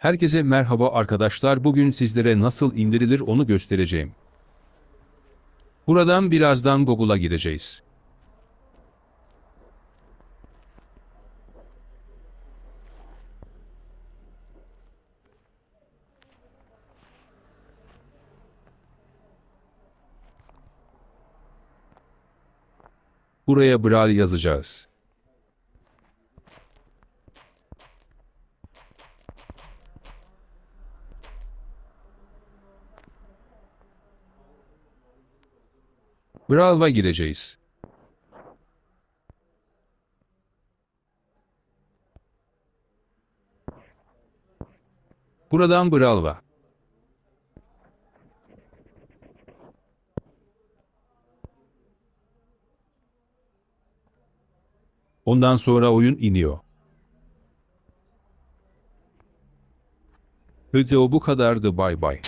Herkese merhaba arkadaşlar. Bugün sizlere nasıl indirilir onu göstereceğim. Buradan birazdan Google'a gireceğiz. Buraya Braille yazacağız. Bralva gireceğiz. Buradan Bralva. Ondan sonra oyun iniyor. Video bu kadardı bay bay.